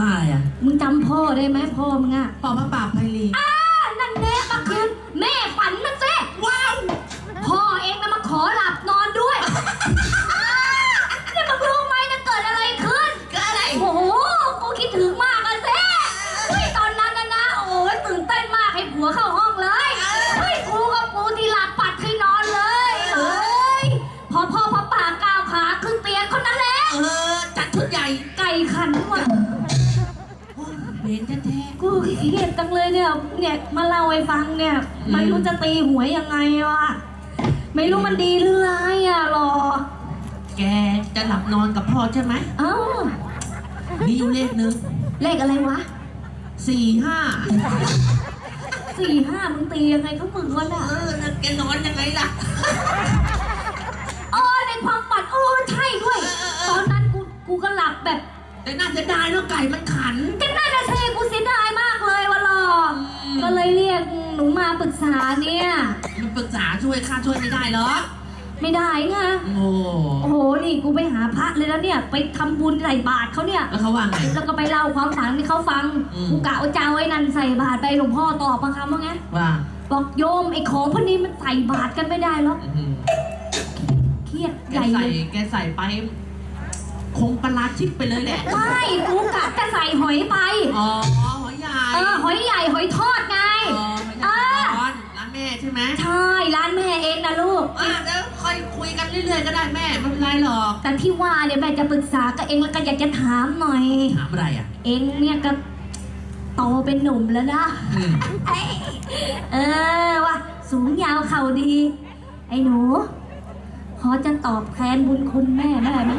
มาอะไรอะมึงจำพ่อได้ไหมพ่อมึงอะปอพระปากไพลีอ่า เครียดจังเลยเนี่ยเนี่ยมาเล่าให้ฟังเนี่ยอืมไม่รู้จะตีหวยยังไงวะไม่รู้มันดีหรือร้ายอะหรอๆแกจะหลับนอนกับพ่อใช่ไหม เอ้ามีอยู่เลขหนึ่งเลขอะไรวะสี่ห้าสี่ห้ามึงตียังไงเขามึงวะน่ะเออแล้วแกนอนยังไงล่ะ เออในความฝันเออใช่ด้วย ตอนนั้นกูกูก็หลับแบบ แต่น่าจะได้แล้วไก่มันขัน ก็น่าจะเทกูเสียดายมาก ก็เลยเรียกหนูมาปรึกษาเนี่ย มันปรึกษาช่วยข้าช่วยไม่ได้เหรอ ไม่ได้ไงโอ้โอ้โหนี่กูไปหาพระเลยแล้วเนี่ย ไปทำบุญใส่บาตรเขาเนี่ย แล้วเขาว่าไง แล้วก็ไปเล่าความฝันให้เขาฟัง อืม กูกะว่าจะเอาไอ้นั่นใส่บาตรไปหลวงพ่อตอบมาคำว่าไง ว่าบอกโยมไอ้ของพวกนี้มันใส่บาตรกันไม่ได้หรอกอื้อหือเครียดแกใหญ่ใส่เลยแกใส่ไป คงประหลาดชิปไปเลยแหละ ไม่กูกะจะใส่หอยไป อ๋อ เรื่อยๆก็ได้แม่ไม่เป็นไรหรอกแต่ที่ว่าเนี่ยแม่จะปรึกษากับเองแล้วก็อยากจะถามหน่อย ถามอะไรอะ เองเนี่ยก็โตเป็นหนุ่มแล้วนะอืม เออว่ะสูงยาวเข่าดี ไอ้หนูพอจะตอบแทนบุญคุณแม่ได้ไหม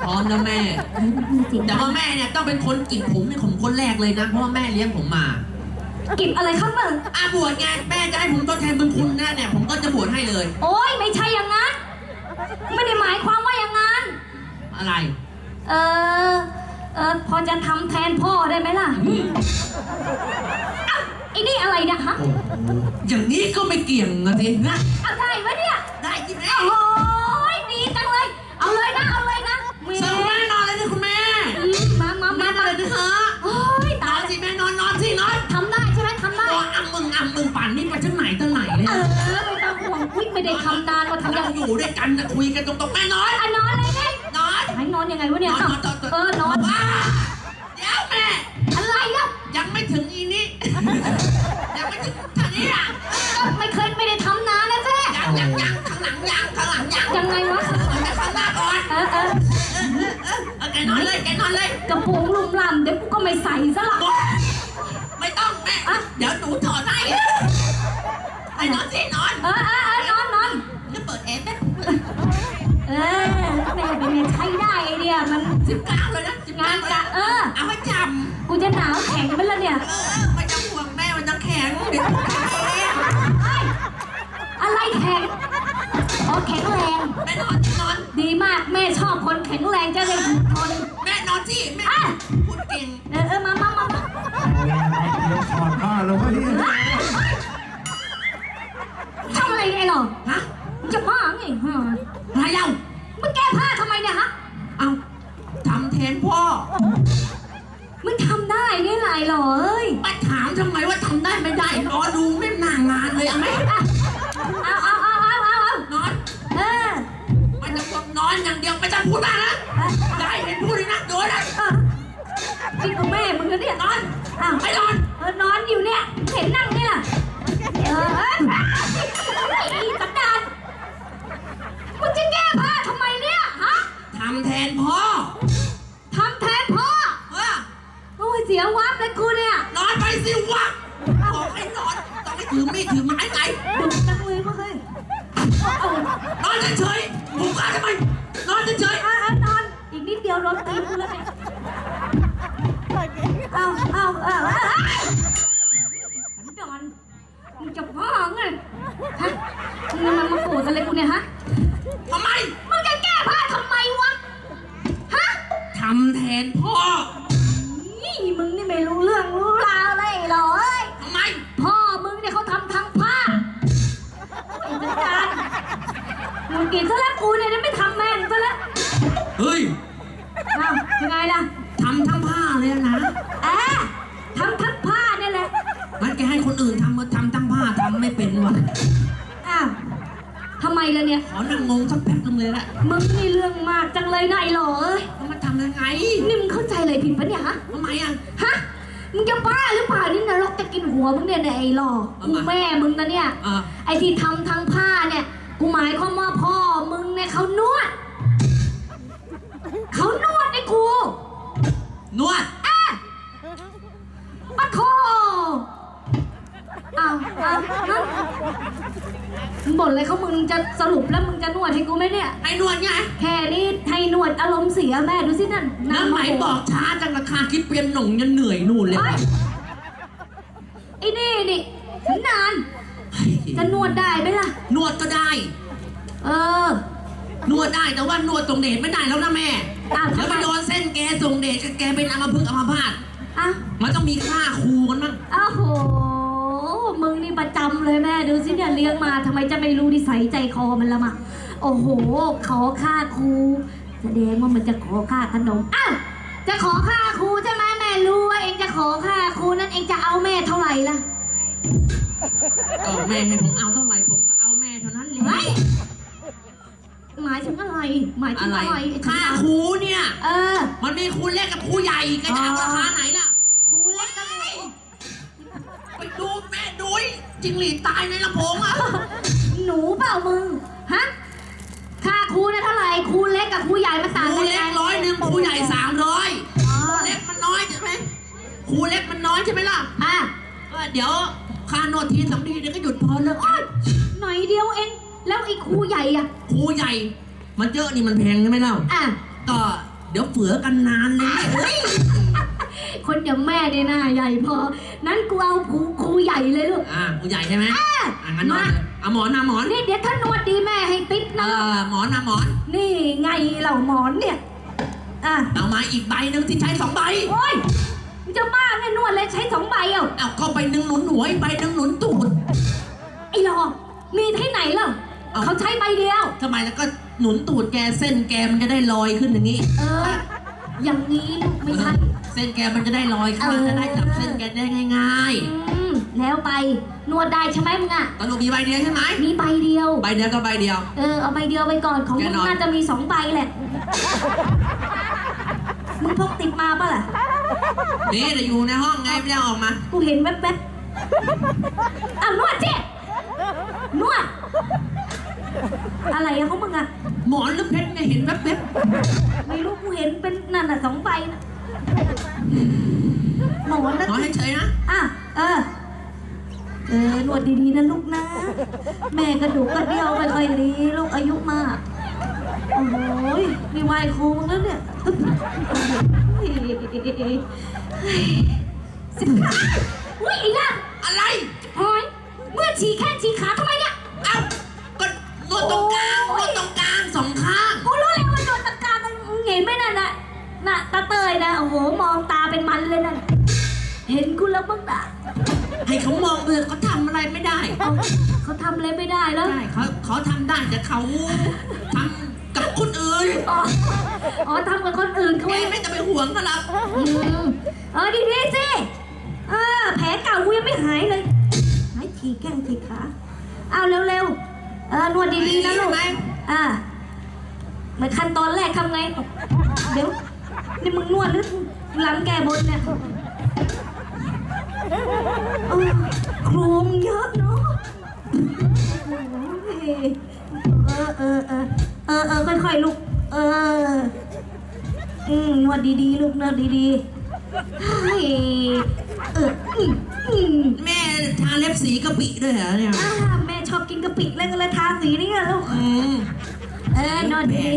พร้อมแล้วแม่ เฮ้ยมันมีจริงแต่ว่าแม่เนี่ยต้องเป็นคนกินผมเป็นผมคนแรกเลยนะ เพราะว่าแม่เลี้ยงผมมา กิบอะไรครับมึงอะบวชไงแม่จะให้ผมทดแทนบุญคุณแน่เนี่ยผมก็จะบวชให้เลย โอ้ยไม่ใช่อย่างนั้น ไม่ได้หมายความว่าอย่างนั้น อะไรเออเออพอจะทำแทนพ่อได้ไหมล่ะอืมเอ้าไอ้นี่อะไรเนะฮะโอ้โหอย่างนี้ก็ไม่เกี่ยงนะทีนะเอาได้ไหมเนี่ย ไม่ได้ทำนานว่าทำยัเรางอยู่ด้วยกันนะคุยกันตรงๆแม่นอนอะนอนเลยไงนอนให้นอนยังไงวะเนี่ยนอนนอน เออนอน ว้าเดี๋ยวแม่ อะไรอะยังไม่ถึงอีนี่ยังไม่ถึงทางนี้อะก็ไม่เคยไม่ได้ทำนานนะเจ๊ยังยังยังข้างหลังยังข้างหลังยังยังไงวะเอาแต่ข้างหน้าก่อนเออเออเออแกนอนเลยแกนอนเลยกระโปรงลุ่มล่ำเดี๋ยวกูก็ไม่ใส่ซะหรอกไม่ต้องแม่ อะ เดี๋ยวหนูถอดให้ไอ้นอนสินอน เออเออ สิบเก้าเลยนะสิบงาเก้านเลยกะนะเออ เอาให้จกูจะหนาวแข็งไปแล้วเนี่ยำเออไม่ต้องห่วงแม่มันต้องแข็งเดี๋ยวหนูทำเองเอ้ยอะไรแข็งอ๋อแข็งแรง แม่นอนนอน ดีมากแม่ชอบคนแข็งแรงจะได้ถูกทนแม่นอนสิแม่อะพูดเก่งเออเออมามามามาเดี๋ยวถอดผ้าลงมาดิทำอะไรไงหรอฮะมึงจะบ้าไงฮะอะไรเล่า มึงแก้ผ้าทำไมเนี่ยฮะ เอา ทำแทนพ่อมึงทำได้ไงไรหรอเอ้ยมาถามทำไมว่าทำได้ไม่ได้รอดูไม่นางงานเลยเอาไหมอะเอาเอาเอาเอาเอาเอานอนเออไม่ต้องบอกนอนอย่างเดียวไม่ต้องพูดมากนะเออได้เห็นพูดเลยนะโดนนะเออนี่กูแม่มึงนะเนี่ยนอนอ้าวไม่นอนเออนอนอยู่เนี่ยเห็นนั่งเนี่ยเออเอ้ยไอ้ มึงกินซะแล้วกูเนี่ยไม่ทำแม่งซะแล้วเฮ้ยอ้าวยังไงล่ะทำทั้งผ้าเลยนะแอะทำทั้งผ้าเนี่ยแหละมันแกให้คนอื่นทำมาทำทั้งผ้าทำไม่เป็นวะอ้าวทำไมล่ะเนี่ย ขอนั่งงงสักแป๊บนึงเลยละมึงนี่เรื่องมากจังเลยนายหล่อเอ้ยแล้วมันทำยังไง นี่มึงเข้าใจอะไรผิดปะเนี่ยฮะทำไมอะ ฮะ มึงจะบ้าหรือเปล่านี่นรกจะกินหัวมึงเนี่ยเนี่ยไอ้หล่อทำกูไมแม่มึงนะเนี่ยเออไอ้ที่ทำทั้งผ้าเนี่ย กูหมายความว่าพ่อมึงเนี่ยเขานวด เขานวดให้กูนวดอะปะโทอ้าวอ้าวฮะมึงบ่นอะไรเขามึงจะสรุปแล้วมึงจะนวดให้กูไหมเนี่ย ไอ้นวดไงแค่นี้ให้นวดอารมณ์เสียแม่ดูสินั่นน้ำไหมบอกช้าจังราคาคิดเปลี่ยนหน่งยันเหนื่อยนู่นเลยเฮ้ยไอ้นี่นี่ถึงนาน จะนวดได้ไหมล่ะ นวดก็ได้ เออ นวดได้แต่ว่านวดตรงเดชไม่ได้แล้วนะแม่อ้าวทำไม แล้วไปโดนเส้นแกส่งเดชกับแกเป็นอัมพฤกษ์อัมพาตอะมันต้องมีค่าครูกันมั้งอ้าวโห มึงนี่ประจำเลยแม่ ดูสิเนี่ยเลี้ยงมาทำไมจะไม่รู้นิสัยใจคอมันละมะ โอ้โห ขอค่าครู แสดงว่ามันจะขอค่าขนม อ้าว จะขอค่าครูใช่ไหมแม่รู้ว่าเองจะขอค่าครูนั่นเองจะเอาแม่เท่าไหร่ล่ะ ก็แม่ให้ผมเอาเท่าไหร่ผมก็เอาแม่เท่านั้นเลเฮ้ยยหมายถึงอะไร หมายถึอะงไรอะไรไอ้ค่าทำครูเนี่ย เออ มันมีครูเล็กกับครูใหญ่แกจะเอาราคาไหนล่ะ ครูเล็กก็เลยไปดูแม่ดุยจิงหรีดตายในลำโพงอะหนูเปล่ามึง ฮะ ค่าครูเนี่ยเท่าไหร่ ครูเล็กกับครูใหญ่มาคต่างรูกันเล็ยักงไงร้อยหนึ่งครูใหญ่สามร้อยอ๋อครูเล็กมันน้อยใช่ไหมครูเล็กมันน้อยใช่ไหมล่ะ อะ เออเดี๋ยวค่านวดทีสองทีเดี๋ยวก็หยุดพอแล้วโอ๊ยหน่อยเดียวเอง แล้วไอ้ครูใหญ่อะครูใหญ่ มันเยอะนี่มันแพงใช่ไหมเล่าอะ ก็เดี๋ยวเฝือกันนานเลยเฮ้ยคนอย่างแม่เนี่ยหน้าใหญ่พอ นั้นกูเอาครูครูใหญ่เลยลูก อ่าครูใหญ่ใช่ไหมอะอะงั้นนวดมาเลยเอาหมอนนะหมอน นี่เดี๋ยวถ้านวดดีแม่ให้ติ๊บเอนะลูกอหมอนนะหมอน นี่ไงเหล่าหมอนเนี่ย อะ เอามาอีกใบหนึ่งที่ใช้สองใบ โอ้ยมึง จะบ้าไงนวดเลยใช้สองใบเอ้าเอาเข้าไปหนึ่งหนุนหัวอีกใบหนึ่งหนุนตูด ไอ้หลอกมีที่ไหนล่ะเอ้าเขาใช้ใบเดียว ทำไมแล้วก็หนุนตูดแกเส้นแกมันจะได้ลอยขึ้นอย่างนี้เออ อย่างนี้ลูกไม่ใช่ เส้นแกมันจะได้ลอยขึ้นเออจะได้จับเส้นแกได้ง่ายอืมแล้วไปนวดได้ใช่ไหมมึงอะ ๆตอนลูกมีใบเดียวใช่ไหมมีใบเดียว ใบเดียวก็ใบเดียว เออเอาใบเดียวไปก่อนของแกมึงนอน น่าจะมีสองใบแหละ มึงพกติดมาปะล่ะ นี่จะอยู่ในห้องไงไม่ได้เอาออกมา กูเห็นแว๊บๆอ้าวนวดเจ๊นวด อะไรอะของมึงอะหมอนหรือเพชรเนี่ยเห็นแว๊บไม่รู้กูเห็นเป็นนั่นน่ะสองใบนะหมอนๆนะหมอนให้เฉยนะ อะเออ เออนวดดีๆนะลูกนะ แม่กระดูกกระเดี่ยวไม่ค่อยดีลูกอายุมาก โอ้โหยมีวายครูมึงแล้วเนี่ยเฮ้ยสิบห้าอุ้ยไอ้นั่นอะไรหอยเมื่อฉีกแข้งฉีกขาทำไมเนี่ย เอ้าก็นวดตรงกลางนวดตรงกลางสองข้าง กูรู้แล้วว่าโดนตะการมันเห็นไหมนั่นน่ะน่ะตาเตยนะโอ้โหมองตาเป็นมันเลยนั่นเห็นกูแล้วบ้างด่ะให้เขามองเออเขาทำอะไรไม่ได้ เอาเขาทำอะไรไม่ได้แล้ว ใช่เขาเขาทำได้แต่เขาทำกับคนอื่นอ๋อ อ๋อทำกับคนอื่นเขาแกไม่ไม่จะไปห่วงเขาหรอกอืมเออดีดีๆสิเออแผลเก่ากูยังไม่หายเลย หายฉีกแข้งฉีกขาเอาเร็วๆเออนวดดีๆนะลูกไหมอ่าเหมือนขั้นตอนแรกทำไง เดี๋ยวนี่มึงนวดหรือหลังแกบนเนี่ยเออโครงเยอะเนาะโอ้ยเออเออเออเออเออค่อยๆลูก เออ อืมนวดดีๆ ลูกนวดดีๆเฮ้ยเอออืมอืมแม่ทาเล็บสีกะปิด้วยเหรอเนี่ยอ่าแม่ชอบกินกะปิแล้วก็เลยทาสีนี่ไงลูก อืมเออนวดดี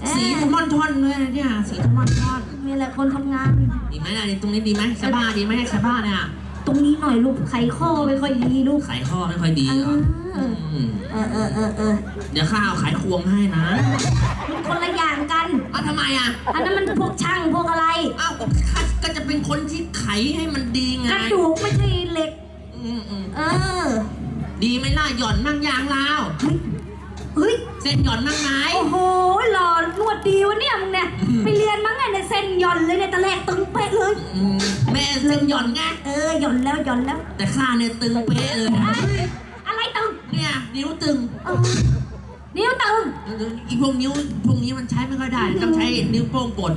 เอสีอทมอนทอนด้วยนะเนี่ยสีทมอนทอนนี่แหละคนทำงาน ดีไหมล่ะตรงนี้ดีไหมชาบ้าดีไหมชาบ้าเนี่ยตรงนี้หน่อยลูกไขข้อไม่ค่อยดีลูก ขายข้อไม่ค่อยดีเหรอเออ อืมเออเออเออเออเดี๋ยวข้าเอาขายควงให้นะมัน คนละอย่างกัน อ้าวทำไมอะอันนั้นมันพวกช่างพวกอะไร อ้าวก็ข้าก็จะเป็นคนที่ไขให้มันดีไงกระดูกไม่ใช่เหล็ก อืมอืมเออ ดีไหมล่ะหย่อนนั่งยางลาวเฮ้ย เส้นหย่อนนั่งไหนโอ้โหหล่อนวดดีวะเนี่ยมึงเนี่ย อืม ไปเรียนมามั้งไงเนี่ยเส้นหย่อนเลยเนี่ยตะแลกตึงเป๊ะเลย อืมแม่เส้นหย่อนไงเออหย่อนแล้วหย่อนแล้วแต่ข้าเนี่ยตึงเป๊ะเลยนะ อะไรตึงเนี่ยนิ้วตึง เออ นิ้วตึงอีพวกนิ้วพวกนี้มันใช้ไม่ค่อยได้ ต้องใช้นิ้วโป้งกด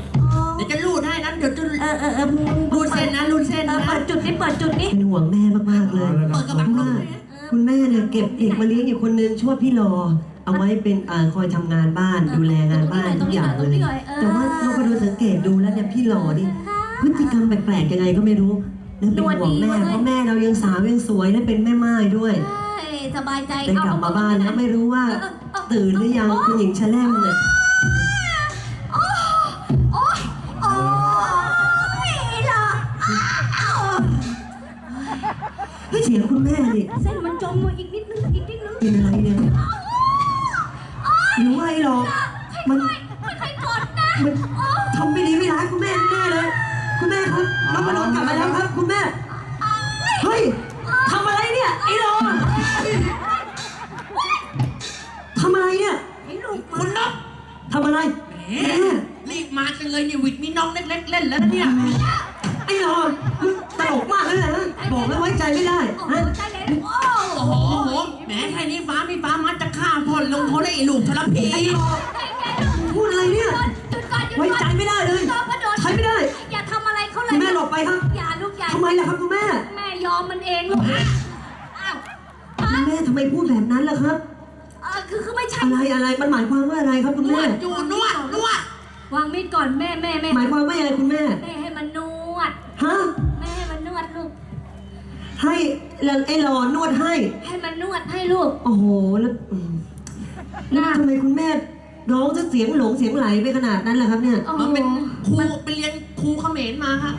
เดี๋ยวจะรูดให้นั้นเดี๋ยวจะเออเออเออมึงรูดเส้นนะรูดเส้นเออนะเปิดจุดนี่เปิดจุดนี่เป็นห่วงแม่มากๆเลยเปิดกระบังลมเลยนะคุณแม่เนี่ยเก็บเด็กมาเลี้ยงอยู่คนนึงช่วยพี่รอเอาไว้เป็นอ่าคอยทำงานบ้านดูแลงานบ้านทุกอย่างเลย แต่ว่าเราก็ดูสังเกตดูแล้วเนี่ยพี่รอนี่พฤติกรรมแปลกๆยังไงก็ไม่รู้แล้วเป็นห่วงแม่เพราะแม่เรายังสาวยังสวยและเป็นแม่ไม้ด้วยใช่สบายใจได้กลับมาบ้านแล้วไม่รู้ว่า ตื่นหรือยังคุณหญิงชะแลมเนี่ยโอ้โอ้ยโอ้ยล่ะอ้าวเสียงคุณแม่นี่เส้นมันจมมาอีกนิดนึงอีกนิดนึงเป็นอะไรเนี่ยหรือว่าไอ้หรอกมันไม่เคยกดนะมันทำไม่ดีไม่ร้ายคุณแม่แน่เลย คุณแม่ครับน้องมานอนกลับมาแล้วครับ คุณแม่ ทำอะไร แหมรีบมาจังเลยเนี่ยวิดมีน้องเล็กๆเล่นแล้วนะเนี่ย ไอ้หรอมึงตลกมากเลยนะบอกแล้วไว้ใจไม่ได้โอ้โหฮะใจเลยโอ้โอ้โหโอ้โหแหมแค่นี้ฟ้ามีฟ้ามัดจะฆ่าพ่นลงเขาได้ไอ้ลูกทรพีไอ้หรอพูดอะไรเนี่ย จุดก่อนจุดก่อนไว้ใจไม่ได้เลยจอมกระโดดใช้ไม่ได้อย่าทำอะไรเขาเลคุยณแม่หลบไปครับอย่าลูกอย่าทำไมล่ะครับคุณแม่แม่ยอมมันเองลูกอ้าว คุณแม่ทำไมพูดแบบนั้นล่ะครับเออ คือคือไม่ใช่อะไรอะไรมันหมายความว่าอะไรครับคุณนวแม่ ดอยู่นวดนวดวางมีดก่อนแม่แม่แม่หมายความว่ายังไงคุณแม่ แม่ให้มันนวด ฮะ แม่ให้มันนวดลูก ให้แล้วไอ้หลอนวดให้ ให้มันนวดให้ลูก โอ้โห แล้วอืมแล้วทำไมคุณแม่ร้องจะเสียงหลงเสียงไหลไปขนาดนั้นล่ะครับเนี่ย โอ้โหมันเป็นครูไปเรียนครูเขมรมาฮะ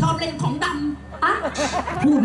ชอบเล่นของดอะพูดไป